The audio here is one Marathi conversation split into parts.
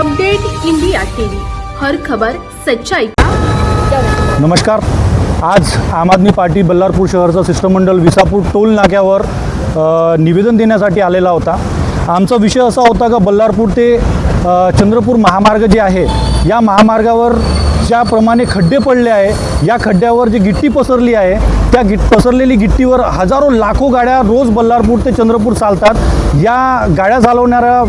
Update India TV. हर खबर सच्चाई. नमस्कार. आज आम आदमी पार्टी बल्लारपूर शहरचं शिष्टमंडळ विसापूर टोल नाक्यावर निवेदन देण्यासाठी आलेला होता. आमचा विषय असा होता का बल्लारपूर ते चंद्रपूर महामार्ग जे आहे या महामार्गावर ज्याप्रमाणे खड्डे पडले आहे या खड्ड्यावर जी गिट्टी पसरली आहे त्या गिट पसरलेली गिट्टीवर हजारो लाखो गाड्या रोज बल्लारपूर ते चंद्रपूर चालतात. या गाड्या चालवणाऱ्या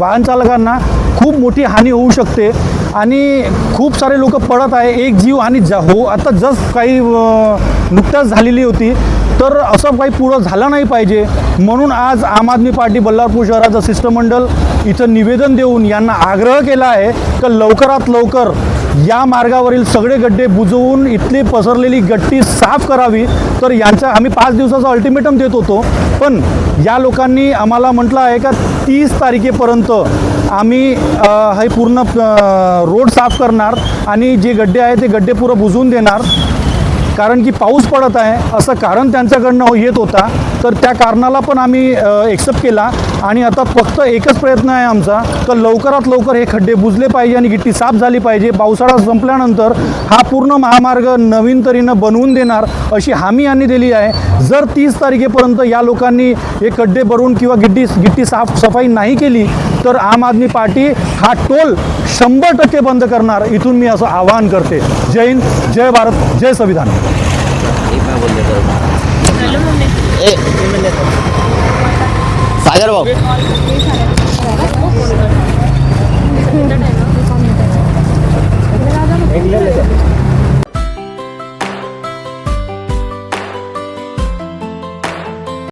वाहन चालकांना खूप मोठी हानी होऊ शकते. आणि खूप सारे लोक पडत आहे. एक जीव आणि जा. हो आता जस्ट काही अ, नुकत्याच झालेली होती तर असं काही पुढं झालं नाही पाहिजे. म्हणून आज आम आदमी पार्टी बल्लारपूर शहराचं शिष्टमंडळ इथं निवेदन देऊन यांना आग्रह केला आहे तर लवकरात लवकर या मार्गावरील सगळे गड्डे बुजवून इथली पसरलेली गट्टी साफ करावी. तर यांचा आम्ही पाच दिवसाचा अल्टिमेटम देत होतो. पण या लोकांनी आम्हाला म्हटलं आहे का तीस तारखेपर्यंत आम्ही हे पूर्ण रोड साफ करणार आणि जे गड्डे आहे ते गड्डे पुरं बुजवून देणार. कारण की पाऊस पडत आहे असं कारण त्यांच्याकडनं हो- येत होता. तर त्या कारणाला पण आम्ही एक्सेप्ट केला. आणि आता फक्त एकच प्रयत्न आहे आमचा तर लवकरात लवकर हे खड्डे बुजले पाहिजे आणि गिट्टी साफ झाली पाहिजे. पावसाळा संपल्यानंतर हा पूर्ण महामार्ग नवीन तऱ्हेनं बनवून देणार अशी हमी यांनी दिली आहे. जर तीस तारखेपर्यंत या लोकांनी हे खड्डे भरून किंवा गिट्टी गिट्टी साफ सफाई नाही केली तर आम आदमी पार्टी हा टोल शंभर टक्के बंद करणार. इथून मी असं आवाहन करते. जय हिंद जय भारत जय संविधान. सागर भाऊ.